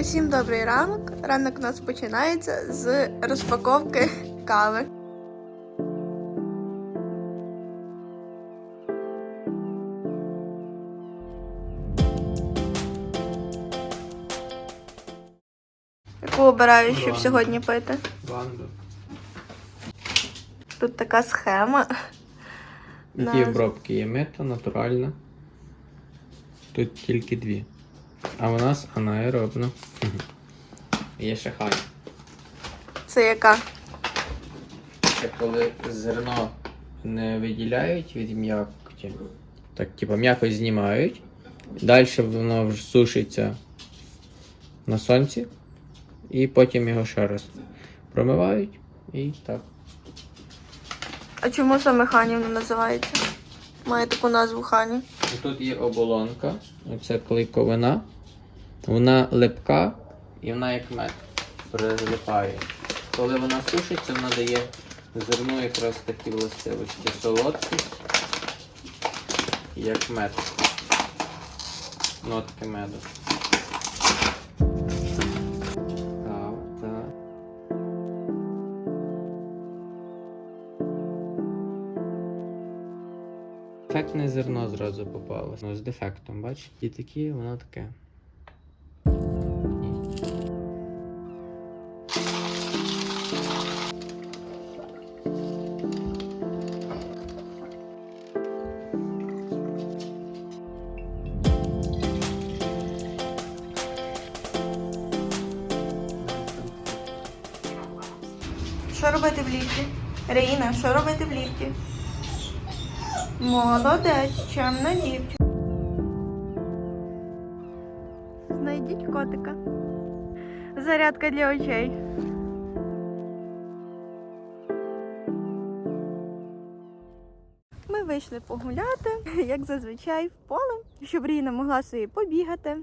Усім добрий ранок. Ранок у нас починається з розпаковки кави. Яку обираю, щоб сьогодні пити? Ванду. Тут така схема. Які обробки є мета, натуральна. Тут тільки дві. А у нас анаеробна. Є ще хай. Це яка? Це коли зерно не виділяють від м'якоті. Так, типу, м'якоть знімають. Далі воно вже сушиться на сонці. І потім його ще раз промивають і так. А чому саме хані вона називається? Має таку назву хані. Тут є оболонка, оце клейковина. Вона липка і вона як мед прилипає. Коли вона сушиться, вона дає зерну якраз такі властивості. Солодкість, як мед. Нотки меду. Зерно зразу попалось. Ну, з дефектом, бачиш? І такі, воно таке. Що робити в ліфті? Реїна, що робити в ліфті? Молодець, чемна дівчинка. Знайдіть котика. Зарядка для очей. Ми вийшли погуляти, як зазвичай, в поле, щоб Ріна могла собі побігати.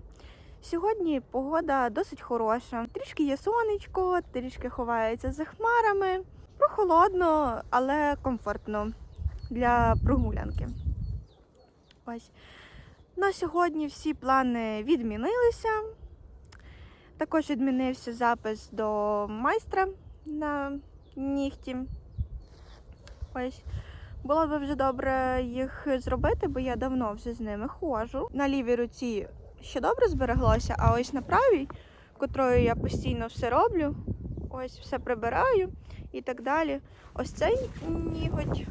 Сьогодні погода досить хороша. Трішки є сонечко, трішки ховається за хмарами. Прохолодно, але комфортно для прогулянки. Ось. На сьогодні всі плани відмінилися. Також відмінився запис до майстра на нігті. Ось. Було б вже добре їх зробити, бо я давно вже з ними ходжу. На лівій руці ще добре збереглося, а ось на правій, котрою я постійно все роблю, ось все прибираю і так далі. Ось цей ніготь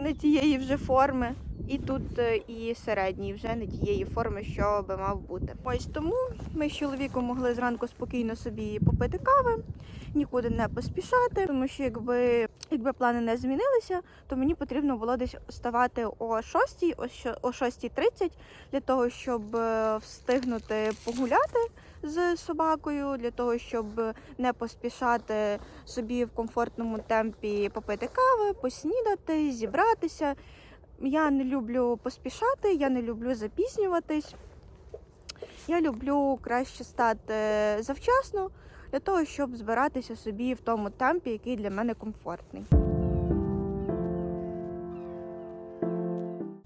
не тієї вже форми. І тут е, і середній вже не тієї форми, що би мав бути. Ось тому ми з чоловіком могли зранку спокійно собі попити кави, нікуди не поспішати, тому що якби, якби плани не змінилися, то мені потрібно було десь вставати о 6, о що- о 6.30 для того, щоб е, встигнути погуляти з собакою, для того, щоб не поспішати собі в комфортному темпі попити кави, поснідати, зібратися. Я не люблю поспішати, я не люблю запізнюватись. Я люблю краще стати завчасно для того, щоб збиратися собі в тому темпі, який для мене комфортний.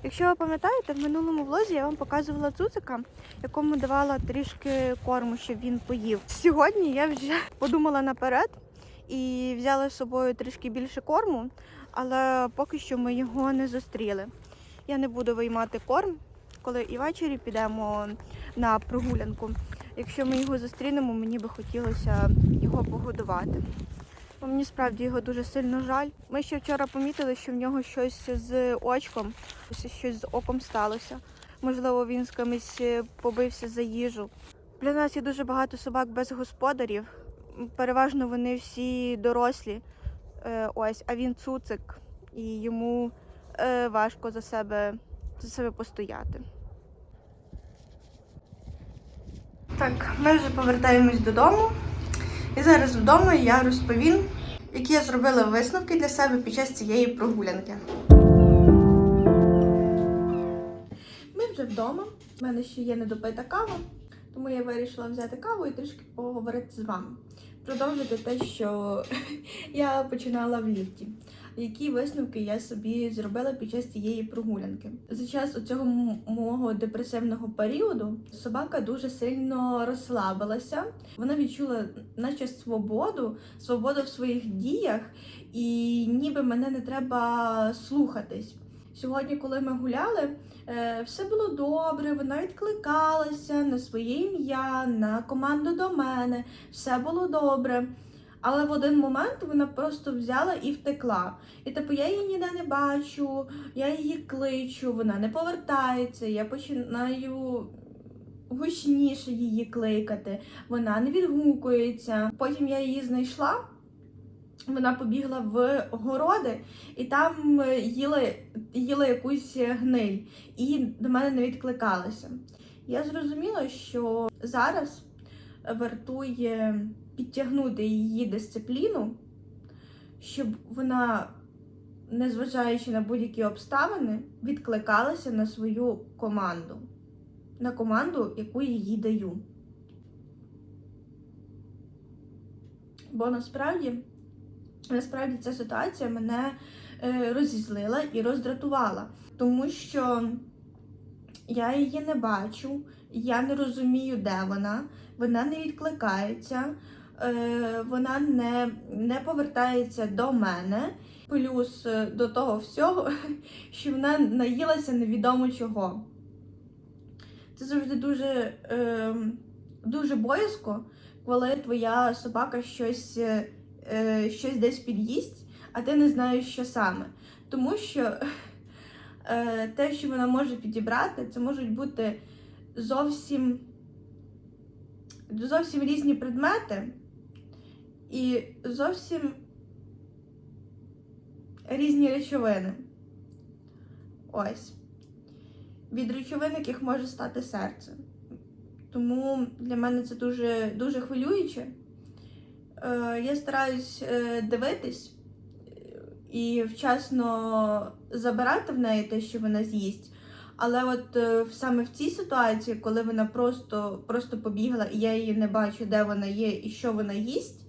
Якщо ви пам'ятаєте, в минулому влозі я вам показувала цуцика, якому давала трішки корму, щоб він поїв. Сьогодні я вже подумала наперед і взяла з собою трішки більше корму, але поки що ми його не зустріли. Я не буду виймати корм, коли і ввечері підемо на прогулянку. Якщо ми його зустрінемо, мені би хотілося його погодувати. Мені справді його дуже сильно жаль. Ми ще вчора помітили, що в нього щось з очком, щось з оком сталося. Можливо, він з кимось е, побився за їжу. Для нас є дуже багато собак без господарів. Переважно вони всі дорослі. Е, ось, а він цуцик, і йому е, важко за себе, за себе постояти. Так, ми вже повертаємось додому. І зараз вдома я розповім, які я зробила висновки для себе під час цієї прогулянки. Ми вже вдома. У мене ще є недопита кава, тому я вирішила взяти каву і трішки поговорити з вами. Продовжити те, що я починала в ліфті. Які висновки я собі зробила під час цієї прогулянки. За час цього мого депресивного періоду собака дуже сильно розслабилася. Вона відчула, наче свободу, свободу в своїх діях, і ніби мене не треба слухатись. Сьогодні, коли ми гуляли, е, все було добре. Вона відкликалася на своє ім'я, на команду до мене. Все було добре. Але в один момент вона просто взяла і втекла. І типу я її ніде не бачу, я її кличу, вона не повертається. Я починаю гучніше її кликати, вона не відгукується. Потім я її знайшла. Вона побігла в городи і там е, їла, їла якусь гниль і до мене не відкликалася. Я зрозуміла, що зараз вартує підтягнути її дисципліну, щоб вона, незважаючи на будь-які обставини, відкликалася на свою команду, на команду, яку їй даю. Бо насправді, насправді ця ситуація мене е, розізлила і роздратувала, тому що я її не бачу, я не розумію, де вона, вона не відкликається, вона не, не повертається до мене. Плюс е, до того всього, що вона наїлася невідомо чого. Це завжди дуже, е, дуже боязко, коли твоя собака щось, е, е, щось десь під'їсть, а ти не знаєш, що саме. Тому що е, те, що вона може підібрати, це можуть бути зовсім, зовсім різні предмети і зовсім різні речовини. Ось. Від речовин, яких може стати серце. Тому для мене це дуже, дуже хвилююче. Е, я стараюсь е, дивитись і вчасно забирати в неї те, що вона з'їсть. Але от е, саме в цій ситуації, коли вона просто, просто побігла, і я її не бачу, де вона є і що вона їсть, е,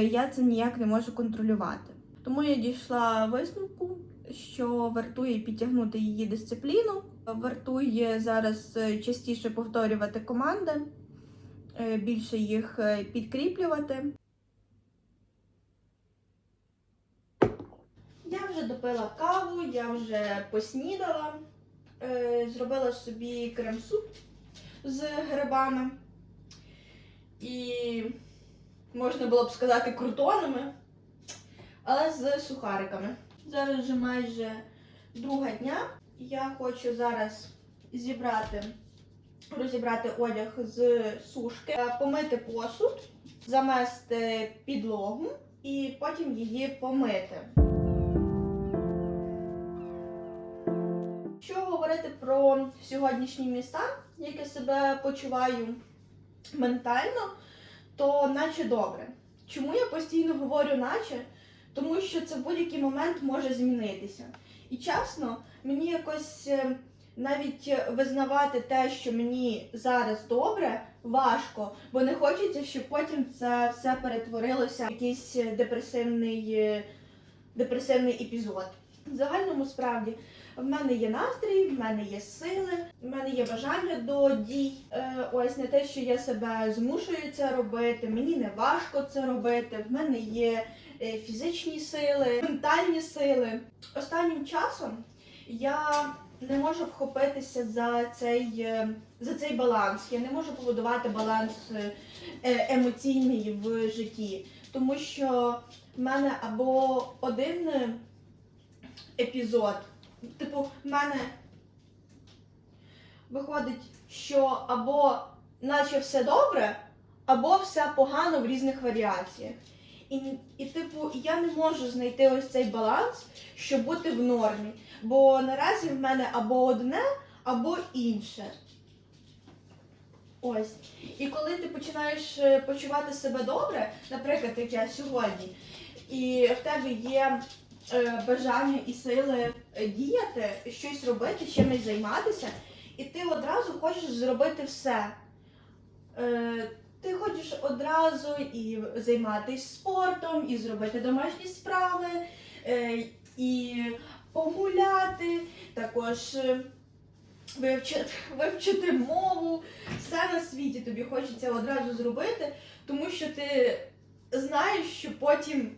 я це ніяк не можу контролювати. Тому я дійшла висновку, що вартує підтягнути її дисципліну, вартує зараз е, частіше повторювати команди, е, більше їх е, підкріплювати. Я вже допила каву, я вже поснідала, е, зробила собі крем-суп з грибами. І можна було б сказати крутонами, але з сухариками. Зараз вже майже друга дня. Я хочу зараз зібрати, розібрати одяг з сушки, е, помити посуд, замести підлогу і потім її помити. Що говорити про сьогоднішні міста, як я себе почуваю ментально, то наче добре. Чому я постійно говорю наче? Тому що це в будь-який момент може змінитися. І чесно, мені якось е, навіть визнавати те, що мені зараз добре, важко, бо не хочеться, щоб потім це все перетворилося в якийсь депресивний, е, депресивний епізод. В загальному справді в мене є настрій, в мене є сили, в мене є бажання до дій. Е, ось не те, що я себе змушую це робити. Мені не важко це робити. В мене є е, фізичні сили, ментальні сили. Останнім часом я не можу вхопитися за цей, е, за цей баланс. Я не можу побудувати баланс емоційний в житті, тому що в мене або один епізод. Типу, в мене виходить, що або наче все добре, або все погано в різних варіаціях. І, і, типу, я не можу знайти ось цей баланс, щоб бути в нормі. Бо наразі в мене або одне, або інше. Ось. І коли ти починаєш е, почувати себе добре, наприклад, як я сьогодні, і в тебе є бажання і сили е, діяти, щось робити, чимось займатися, і ти одразу хочеш зробити все. Е, ти хочеш одразу і займатися спортом, і зробити домашні справи, е, і погуляти, також е, вивчити, вивчити мову. Все на світі тобі хочеться одразу зробити, тому що ти знаєш, що потім.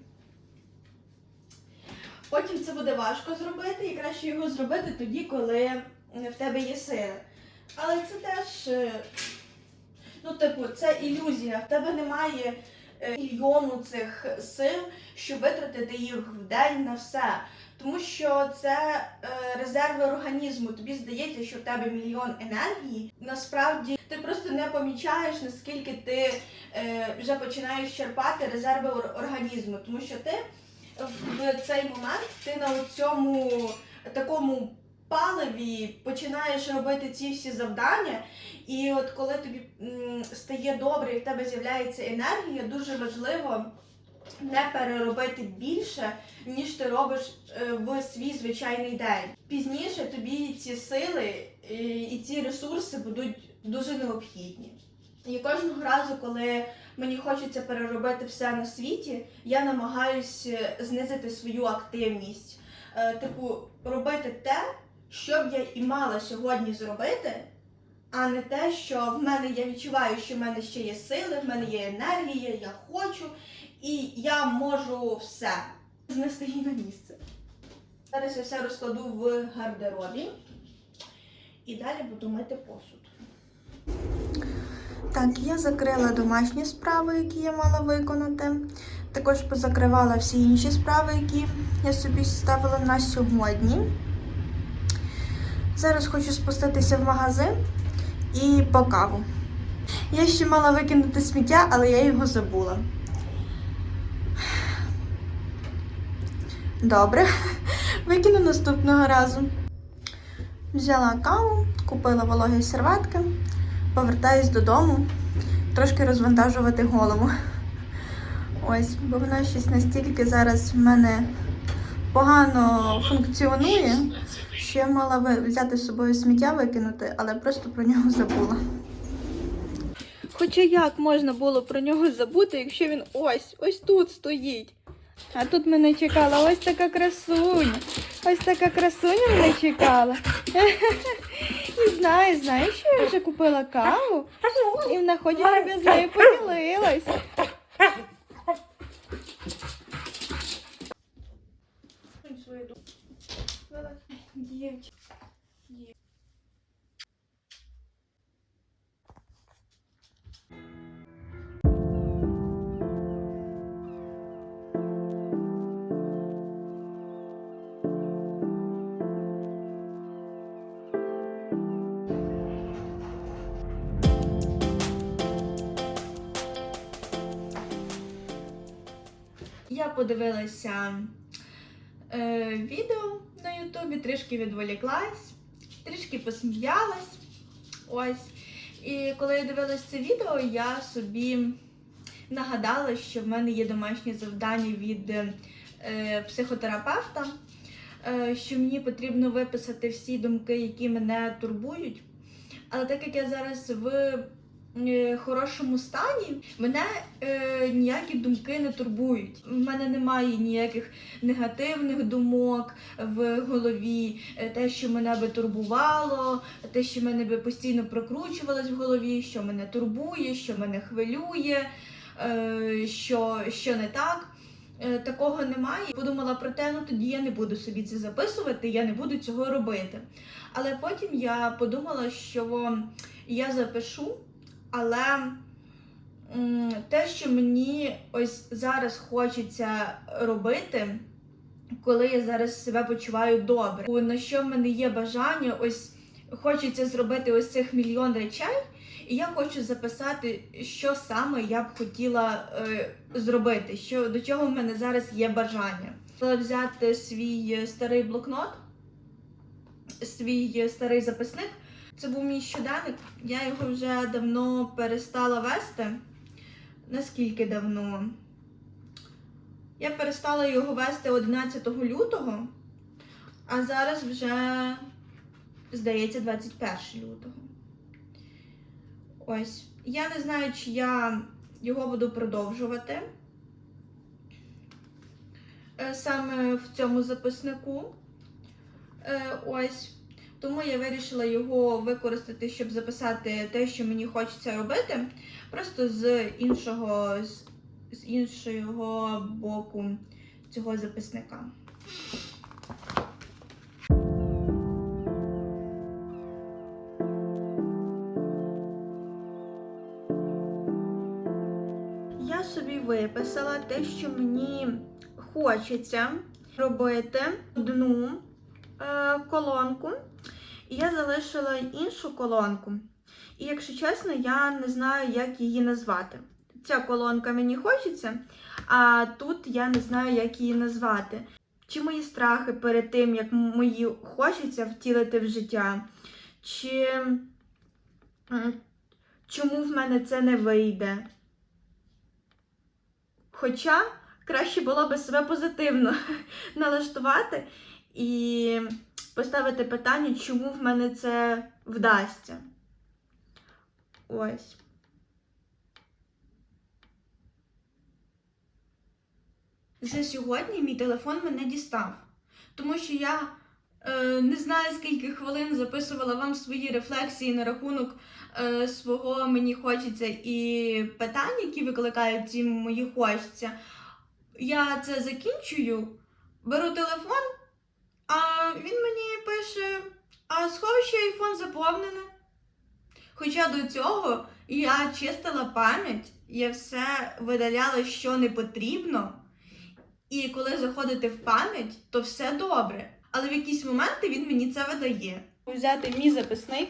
Потім це буде важко зробити, і краще його зробити тоді, коли в тебе є сили. Але це теж, е, ну, типу, це ілюзія. В тебе немає е, мільйону цих сил, щоб витратити їх в день на все. Тому що це е, резерви організму. Тобі здається, що в тебе мільйон енергії. Насправді ти просто не помічаєш, наскільки ти е, вже починаєш черпати резерви організму, тому що ти в цей момент ти на цьому такому паливі починаєш робити ці всі завдання. І от коли тобі стає добре і в тебе з'являється енергія, дуже важливо не переробити більше, ніж ти робиш е, в свій звичайний день. Пізніше тобі ці сили е, і ці ресурси будуть дуже необхідні. І кожного разу, коли мені хочеться переробити все на світі, я намагаюся знизити свою активність. Е, Типу, робити те, що б я і мала сьогодні зробити, а не те, що в мене я відчуваю, що в мене ще є сили, в мене є енергія, я хочу, і я можу все знести її на місце. Зараз я все розкладу в гардеробі і далі буду мити посуд. Так, я закрила домашні справи, які я мала виконати. Також позакривала всі інші справи, які я собі ставила на сьогодні. Зараз хочу спуститися в магазин і по каву. Я ще мала викинути сміття, але я його забула. Добре, викину наступного разу. Взяла каву, купила вологі серветки, повертаюсь додому, трошки розвантажувати голову. Ось, бо вона щось настільки зараз в мене погано функціонує, що я мала взяти з собою сміття викинути, але просто про нього забула. Хоча як можна було про нього забути, якщо він ось, ось тут стоїть. А тут мене чекала ось така красуня. Ось така красуня мене чекала. І знаю, знаю, що я вже купила каву. І в наході щоб з нею поділилась. Дівчина. Подивилася е, відео на Ютубі, трішки відволіклась, трішки посміялась. Ось. І коли я дивилась це відео, я собі нагадала, що в мене є домашнє завдання від е, психотерапевта, е, що мені потрібно виписати всі думки, які мене турбують. Але так як я зараз в хорошому стані, мене е, ніякі думки не турбують. У мене немає ніяких негативних думок в голові, Е, те, що мене би турбувало, те, що мене би постійно прокручувалось в голові, що мене турбує, що мене хвилює, е, що, що не так. Е, Такого немає. Подумала про те, ну тоді я не буду собі це записувати, я не буду цього робити. Але потім я подумала, що я запишу, але те, що мені ось зараз хочеться робити, коли я зараз себе почуваю добре, на що в мене є бажання, ось хочеться зробити ось цих мільйон речей, і я хочу записати, що саме я б хотіла е, зробити, що до чого в мене зараз є бажання. Хотіла взяти свій старий блокнот, свій старий записник. Це був мій щоденник. Я його вже давно перестала вести. Наскільки давно? Я перестала його вести 11 лютого, а зараз вже, здається, 21 лютого. Ось. Я не знаю, чи я його буду продовжувати. е, саме в цьому записнику. Е, Ось. Тому я вирішила його використати, щоб записати те, що мені хочеться робити, просто з іншого, з, іншого боку цього записника. Я собі виписала те, що мені хочеться робити одну е, колонку, і я залишила іншу колонку. І якщо чесно, я не знаю, як її назвати. Ця колонка мені хочеться, а тут я не знаю, як її назвати. Чи мої страхи перед тим, як мої хочеться втілити в життя, чи чому в мене це не вийде. Хоча краще було би себе позитивно налаштувати і поставити питання, чому в мене це вдасться. Ось. За сьогодні мій телефон мене дістав, тому що я е, не знаю, скільки хвилин записувала вам свої рефлексії на рахунок е, свого мені хочеться і питань, які викликають ці мої хочеться. Я це закінчую, беру телефон, а він мені пише: а сховище айфон заповнене. Хоча до цього я чистила пам'ять, я все видаляла, що не потрібно. І коли заходити в пам'ять, то все добре. Але в якісь моменти він мені це видає. Взяти мій записник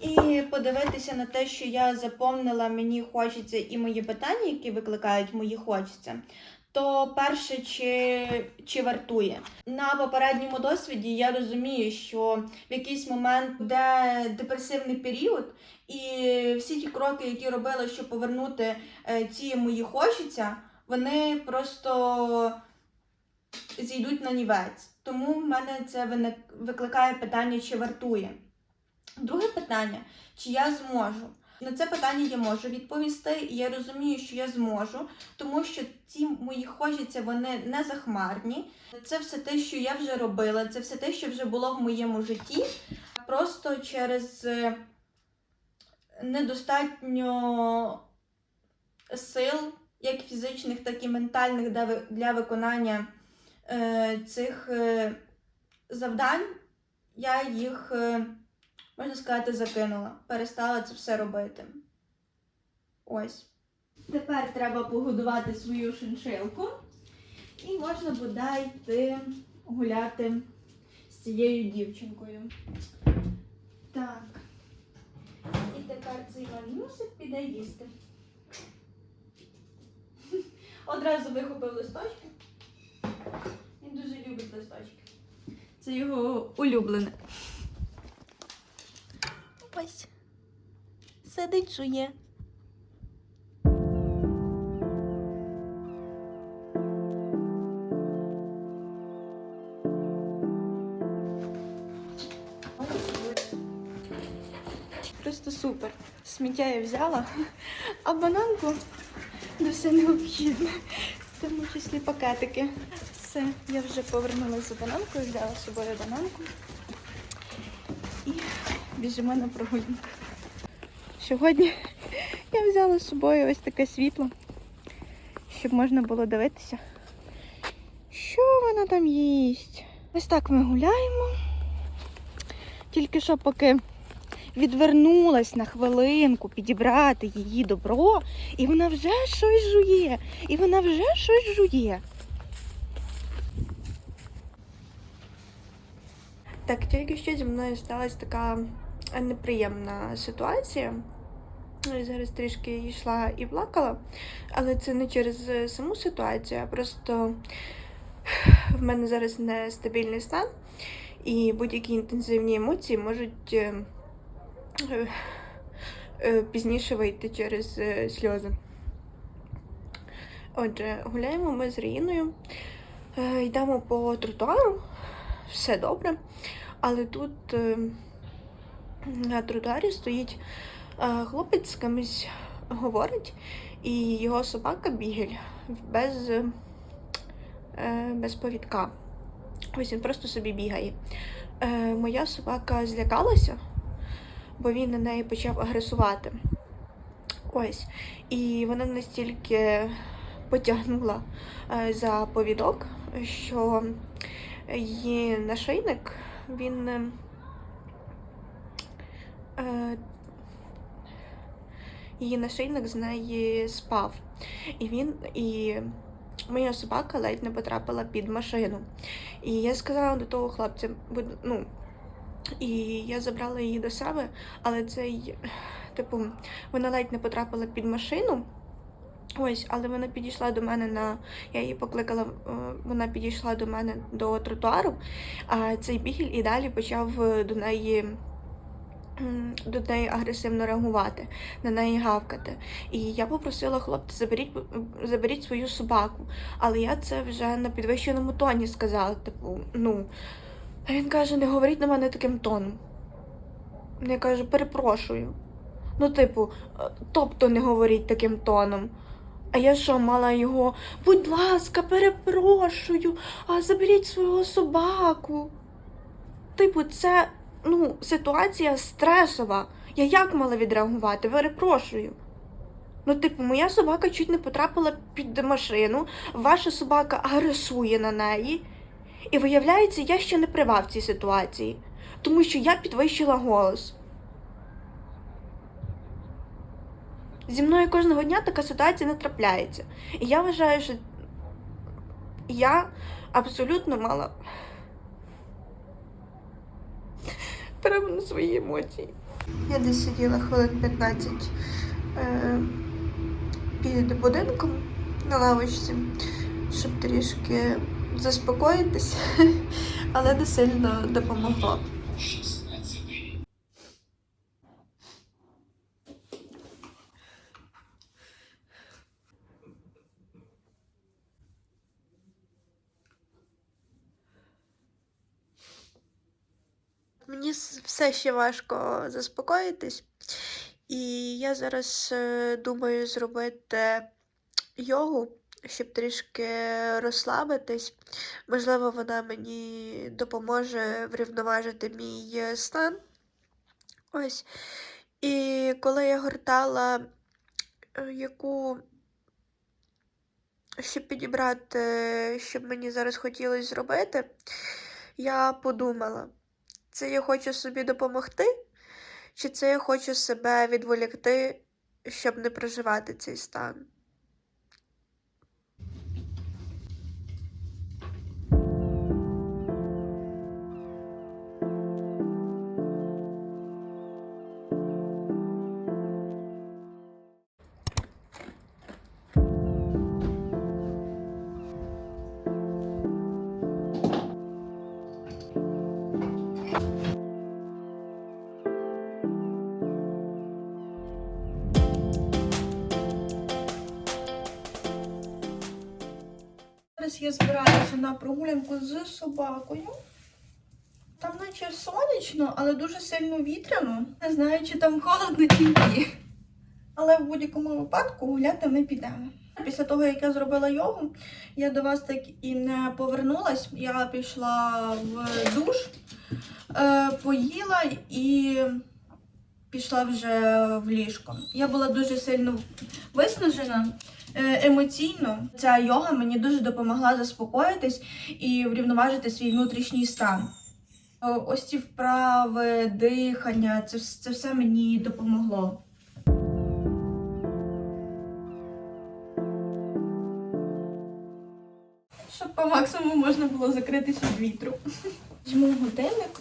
і подивитися на те, що я заповнила, мені хочеться, і мої питання, які викликають мої хочеться. То перше, чи, чи вартує. На попередньому досвіді я розумію, що в якийсь момент буде депресивний період, і всі ті кроки, які робила, щоб повернути е, ці мої хочеться, вони просто зійдуть на нівець. Тому в мене це викликає питання, чи вартує. Друге питання, чи я зможу. На це питання я можу відповісти, і я розумію, що я зможу, тому що ці мої хочеться, вони не захмарні. Це все те, що я вже робила, це все те, що вже було в моєму житті. Просто через е, недостатньо сил, як фізичних, так і ментальних для виконання е, цих е, завдань, я їх, можна сказати, закинула. Перестала це все робити. Ось. Тепер треба погодувати свою шиншилку. І можна бодай йти гуляти з цією дівчинкою. Так. І тепер цей манюсик піде їсти. Одразу вихопив листочки. Він дуже любить листочки. Це його улюблене. Ось. Сидить жує. Просто супер. Сміття я взяла, а бананку до все необхідне, в тому числі пакетики. Все, я вже повернулася за бананкою, взяла з собою бананку біжимо на прогулянку. Сьогодні я взяла з собою ось таке світло, щоб можна було дивитися, що вона там їсть. Ось так ми гуляємо. Тільки що поки відвернулась на хвилинку підібрати її добро, і вона вже щось жує, і вона вже щось жує. Так, тільки що зі мною сталася така неприємна ситуація. Я зараз трішки йшла і плакала, але це не через е, саму ситуацію, а просто в мене зараз нестабільний стан, і будь-які інтенсивні емоції можуть е, е, пізніше вийти через сльози. Отже, гуляємо ми з Ріною, йдемо по тротуару, все добре, але тут на тротуарі стоїть е, хлопець з кимось говорить, і його собака бігель без, е, без повідка. Ось він просто собі бігає. Е, моя собака злякалася, бо він на неї почав агресувати. Ось. І вона настільки потягнула за повідок, що її нашийник він. Е, Її нашийник з неї спав. І він і моя собака ледь не потрапила під машину. І я сказала до того хлопця, ну, і я забрала її до себе, але цей, типу, вона ледь не потрапила під машину. Ось, але вона підійшла до мене на. Я її покликала, е, вона підійшла до мене до тротуару, а цей бігель і далі почав е, до неї. До неї агресивно реагувати, на неї гавкати. І я попросила хлопця, заберіть, заберіть свою собаку. Але я це вже на підвищеному тоні сказала. Типу, ну. А він каже, не говоріть на мене таким тоном. Я кажу, перепрошую. Ну, типу, е, тобто не говоріть таким тоном. А я що, мала його, будь ласка, перепрошую, а заберіть свого собаку. Типу, це ну, ситуація стресова. Я як мала відреагувати? Перепрошую. Ну, типу, моя собака чуть не потрапила під машину, ваша собака агресує на неї. І виявляється, я ще не права в цій ситуації, тому що я підвищила голос. Зі мною кожного дня така ситуація не трапляється. І я вважаю, що я абсолютно мала на свої емоції. Я десь сиділа хвилин 15 е, під будинком на лавочці, щоб трішки заспокоїтись, але не сильно допомогло. Мені с- все ще важко заспокоїтись, і я зараз е, думаю зробити йогу, щоб трішки розслабитись. Можливо, вона мені допоможе врівноважити мій е, стан. Ось. І коли я гортала, е, яку щоб підібрати, щоб мені зараз хотілося зробити, я подумала, це я хочу собі допомогти, чи це я хочу себе відволікти, щоб не проживати цей стан. На прогулянку з собакою. Там наче сонячно, але дуже сильно вітряно. Не знаю, чи там холодно чи ні. Але в будь-якому випадку гуляти ми підемо. Після того, як я зробила йогу, я до вас так і не повернулась. Я пішла в душ, е, поїла і пішла вже в ліжко. Я була дуже сильно виснажена емоційно. Ця йога мені дуже допомогла заспокоїтись і врівноважити свій внутрішній стан. Е, Ось ці вправи, дихання, це, це все мені допомогло. Щоб по максимуму можна було закритись від вітру. Візьму годинник.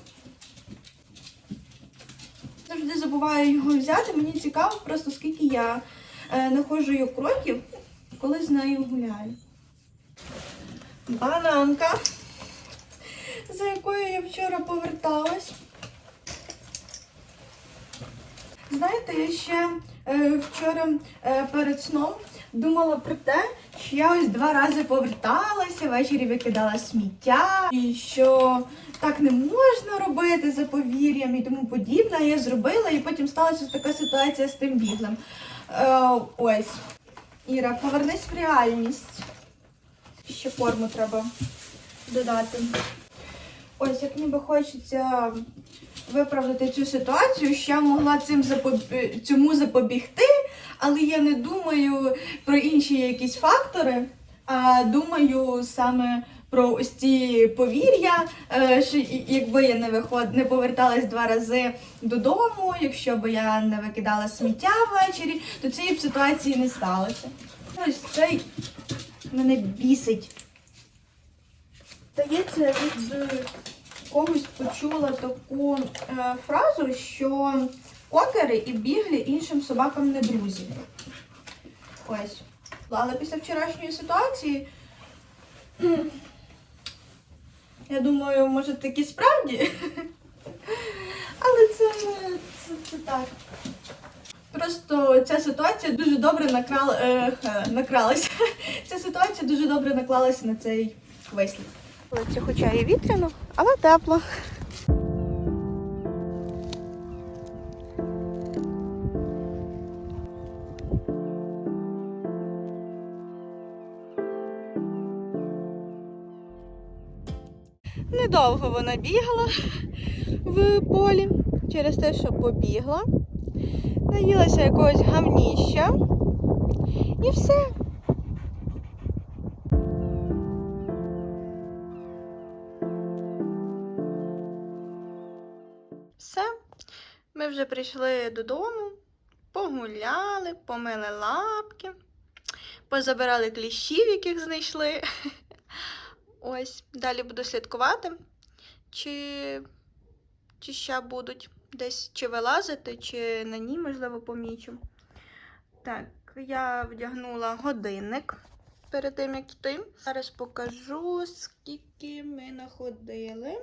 Завжди забуваю його взяти. Мені цікаво просто скільки я е, находжу кроків, з нею гуляю. Бананка, за якою я вчора поверталась. Знаєте, я ще е, вчора е, перед сном думала про те, що я ось два рази поверталася, ввечері викидала сміття, і що так не можна робити за повір'ям і тому подібне. Я зробила, і потім сталася така ситуація з тим біглем. Е, ось. Іра, повернись в реальність. Ще форму треба додати. Ось як ніби хочеться виправдати цю ситуацію, що я могла цим запоб- цьому запобігти, але я не думаю про інші якісь фактори, а думаю саме про ось ці повір'я, е, що якби я не виход... не поверталась два рази додому, якщо б я не викидала сміття ввечері, то цієї б ситуації не сталося. Ось цей мене бісить. Здається, я від когось почула таку е, фразу, що кокери і біглі іншим собакам не друзі. Ось. Але після вчорашньої ситуації. Я думаю, може таки справді. Але це, це, це так. Просто ця ситуація дуже добре накрала, е, накралася. Ця ситуація дуже добре наклалася на цей вислів. Хоча і вітряно, але тепло. Недовго вона бігала в полі через те, що побігла. Наїлася якогось гавніща. І все. Все. Ми вже прийшли додому, погуляли, помили лапки, позабирали кліщів, яких знайшли. Ось, далі буду слідкувати, чи, чи ще будуть десь чи вилазити, чи на ній, можливо, помічу. Так, я вдягнула годинник перед тим, як йти. Зараз покажу, скільки ми находили.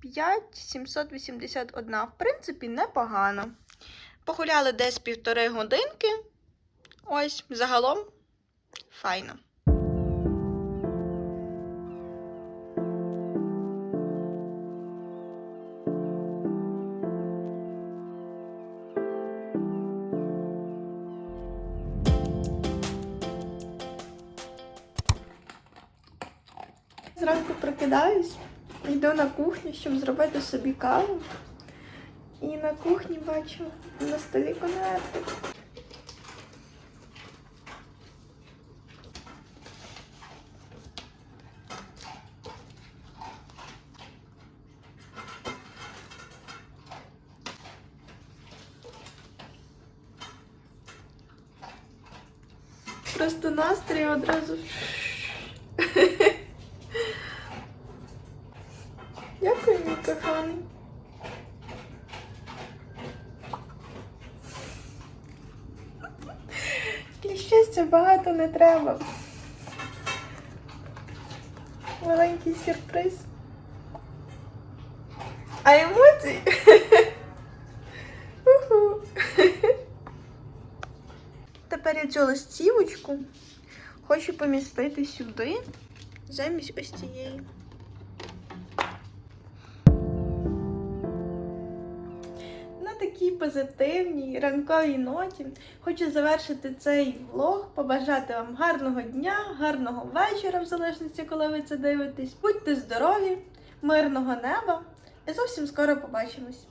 5781. В принципі, непогано. Погуляли десь півтори годинки. Ось, загалом файно. Прокидаюсь, йду на кухню, щоб зробити собі каву. І на кухні бачу на столі конвертик. Просто настрій одразу. Дякую, мій коханий. Для щастя багато не треба. Маленький сюрприз. А емоцій? Уху. Тепер я цю листівочку хочу помістити сюди, замість ось цієї. Позитивній ранковій ноті хочу завершити цей влог, побажати вам гарного дня, гарного вечора, в залежності, коли ви це дивитесь. Будьте здорові, мирного неба і зовсім скоро побачимось.